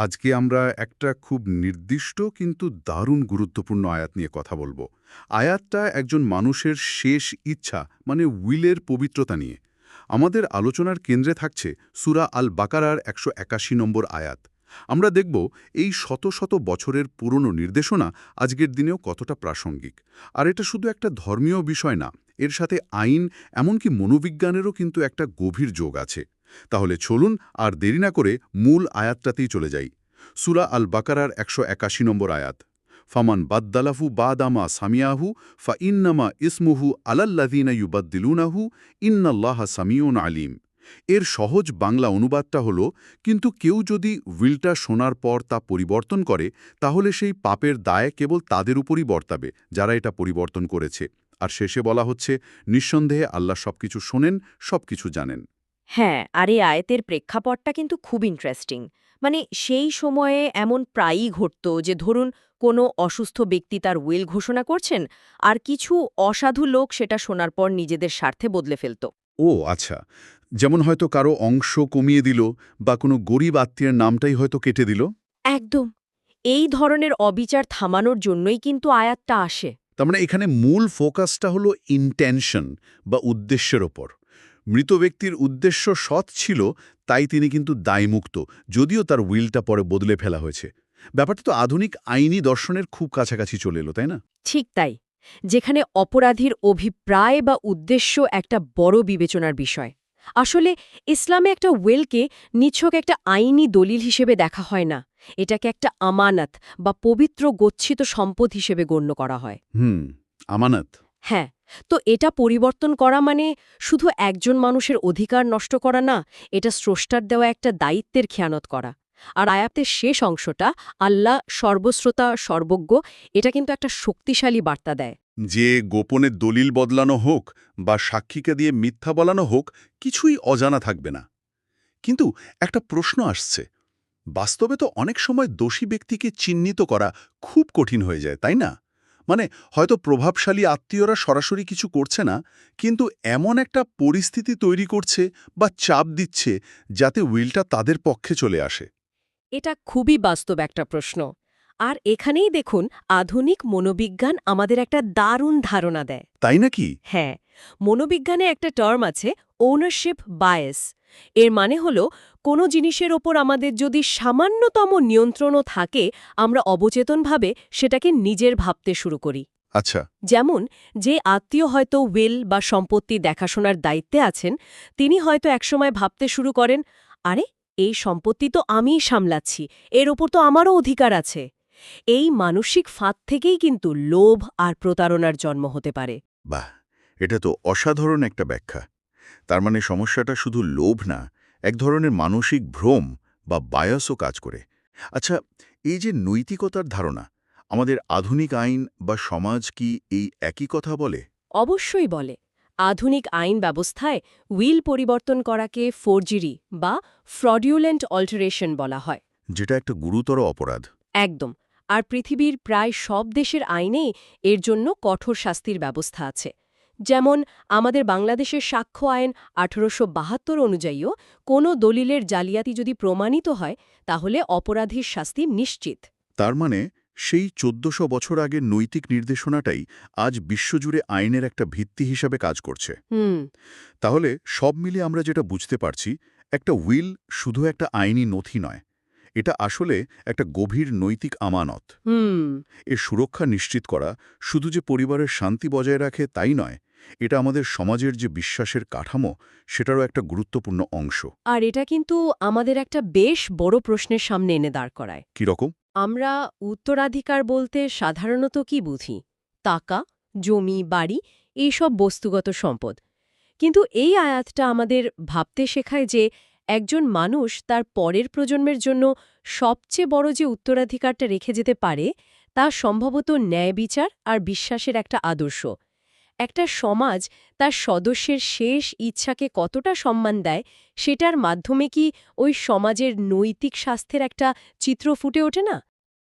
আজকে আমরা একটা খুব নির্দিষ্ট কিন্তু দারুণ গুরুত্বপূর্ণ আয়াত নিয়ে কথা বলব। আয়াতটা একজন মানুষের শেষ ইচ্ছা মানে উইলের পবিত্রতা নিয়ে। আমাদের আলোচনার কেন্দ্রে থাকছে সুরা আল বাকারার একশো একাশি নম্বর আয়াত। আমরা দেখব এই শত শত বছরের পুরনো নির্দেশনা আজকের দিনেও কতটা প্রাসঙ্গিক। আর এটা শুধু একটা ধর্মীয় বিষয় না, এর সাথে আইন, এমনকি মনোবিজ্ঞানেরও কিন্তু একটা গভীর যোগ আছে। তাহলে চলুন আর দেরি না করে মূল আয়াতটাতেই চলে যাই। সুরা আল বাকারার একশো একাশি নম্বর আয়াত। ফামান বাদ্দালাফু বাদামা সামিয়াহু ফা ইন্নামা ইসমুহু আলাল্লাদিনা ইউবাদ্দিলুনাহু ইন্নাল্লাহ সামিউন আলিম। এর সহজ বাংলা অনুবাদটা হল, কিন্তু কেউ যদি উইলটা শোনার পর তা পরিবর্তন করে, তাহলে সেই পাপের দায় কেবল তাদের উপরই বর্তাবে, যারা এটা পরিবর্তন করেছে। আর শেষে বলা হচ্ছে, নিঃসন্দেহে আল্লাহ সবকিছু শোনেন, সবকিছু জানেন। হ্যাঁ আর এই আয়তের প্রেক্ষাপটটা কিন্তু খুব ইন্টারেস্টিং মানে সেই সময়ে এমন প্রায়ই ঘটত যে ধরুন কোনো অসুস্থ ব্যক্তি তার উইল ঘোষণা করছেন আর কিছু অসাধু লোক সেটা শোনার পর নিজেদের স্বার্থে বদলে ফেলত। ও আচ্ছা। যেমন হয়তো কারও অংশ কমিয়ে দিল বা কোনো গরিব আত্মীয়ের নামটাই হয়তো কেটে দিল? একদম। এই ধরনের অবিচার থামানোর জন্যই কিন্তু আয়াতটা আসে। তার মানে এখানে মূল ফোকাসটা হলো ইন্টেনশন বা উদ্দেশ্যের ওপর। মৃত ব্যক্তির উদ্দেশ্য সৎ ছিল তাই তিনি কিন্তু দায়মুক্ত যদিও তার উইলটা পরে বদলে ফেলা হয়েছে। ব্যাপারটা তো আধুনিক আইনি দর্শনের খুব কাছাকাছি চলে এলো তাই না? ঠিক তাই যেখানে অপরাধীর অভিপ্রায় বা উদ্দেশ্য একটা বড় বিবেচনার বিষয়। আসলে ইসলামে একটা ওয়েলকে নিছক একটা আইনি দলিল হিসেবে দেখা হয় না এটাকে একটা আমানত বা পবিত্র গচ্ছিত সম্পদ হিসেবে গণ্য করা হয়। হুম আমানত। হ্যাঁ তো এটা পরিবর্তন করা মানে শুধু একজন মানুষের অধিকার নষ্ট করা না, এটা স্রষ্টার দেওয়া একটা দায়িত্বের খেয়ানত করা। আর আয়াতের শেষ অংশটা, আল্লাহ সর্বশ্রোতা, সর্বজ্ঞ, এটা কিন্তু একটা শক্তিশালী বার্তা দেয়। যে গোপনে দলিল বদলানো হোক বা সাক্ষীকে দিয়ে মিথ্যা বলানো হোক, কিছুই অজানা থাকবে না। কিন্তু একটা প্রশ্ন আসছে, বাস্তবে তো অনেক সময় দোষী ব্যক্তিকে চিহ্নিত করা খুব কঠিন হয়ে যায়, তাই না? মানে হয়তো প্রভাবশালী আত্মীয়রা সরাসরি কিছু করছে না কিন্তু এমন একটা পরিস্থিতি তৈরি করছে বা চাপ দিচ্ছে যাতে উইলটা তাদের পক্ষে চলে আসে। এটা খুবই বাস্তব একটা প্রশ্ন। আর এখানেই দেখুন আধুনিক মনোবিজ্ঞান আমাদের একটা দারুণ ধারণা দেয়। তাই নাকি? হ্যাঁ মনোবিজ্ঞানে একটা টার্ম আছে ওনারশিপ বায়াস এর মানে হল কোনো জিনিসের ওপর আমাদের যদি সামান্যতম নিয়ন্ত্রণও থাকে আমরা অবচেতনভাবে সেটাকে নিজের ভাবতে শুরু করি। আচ্ছা। যেমন যে আত্মীয় হয়তো উইল বা সম্পত্তি দেখাশোনার দায়িত্বে আছেন তিনি হয়তো একসময় ভাবতে শুরু করেন আরে এই সম্পত্তি তো আমিই সামলাচ্ছি এর ওপর তো আমারও অধিকার আছে। এই মানসিক ফাঁদ থেকেই কিন্তু লোভ আর প্রতারণার জন্ম হতে পারে। বাহ! এটা তো অসাধারণ একটা ব্যাখ্যা। তার মানে সমস্যাটা শুধু লোভ না এক ধরনের মানসিক ভ্রম বা বায়াসও কাজ করে। আচ্ছা এই যে নৈতিকতার ধারণা আমাদের আধুনিক আইন বা সমাজ কি এই একই কথা বলে? অবশ্যই বলে। আধুনিক আইন ব্যবস্থায় উইল পরিবর্তন করাকে ফোরজিরি বা ফ্রডিউলেন্ট অল্টারেশন বলা হয়। যেটা একটা গুরুতর অপরাধ। একদম। আর পৃথিবীর প্রায় সব দেশের আইনেই এর জন্য কঠোর শাস্তির ব্যবস্থা আছে। যেমন আমাদের বাংলাদেশের সাক্ষ্য আইন আঠারোশো বাহাত্তর অনুযায়ীও কোনো দলিলের জালিয়াতি যদি প্রমাণিত হয় তাহলে অপরাধীর শাস্তি নিশ্চিত। তার মানে সেই চোদ্দশো বছর আগের নৈতিক নির্দেশনাটাই আজ বিশ্বজুড়ে আইনের একটা ভিত্তি হিসাবে কাজ করছে। হুম। তাহলে সব মিলিয়ে আমরা যেটা বুঝতে পারছি একটা উইল শুধু একটা আইনি নথি নয় এটা আসলে একটা গভীর নৈতিক আমানত। হুম। এর সুরক্ষা নিশ্চিত করা শুধু যে পরিবারের শান্তি বজায় রাখে তাই নয় এটা আমাদের সমাজের যে বিশ্বাসের কাঠামো সেটারও একটা গুরুত্বপূর্ণ অংশ। আর এটা কিন্তু আমাদের একটা বেশ বড় প্রশ্নের সামনে এনে দাঁড় করায়। কীরকম আমরা উত্তরাধিকার বলতে সাধারণত কি বুঝি? টাকা জমি বাড়ি এইসব বস্তুগত সম্পদ। কিন্তু এই আয়াতটা আমাদের ভাবতে শেখায় যে একজন মানুষ তার পরের প্রজন্মের জন্য সবচেয়ে বড় যে উত্তরাধিকারটা রেখে যেতে পারে তা সম্ভবত ন্যায় বিচার আর বিশ্বাসের একটা আদর্শ। একটা সমাজ তার সদস্যের শেষ ইচ্ছাকে কতটা সম্মান দেয়, সেটার মাধ্যমে কি ওই সমাজের নৈতিক স্বাস্থ্যের একটা চিত্র ফুটে ওঠে না?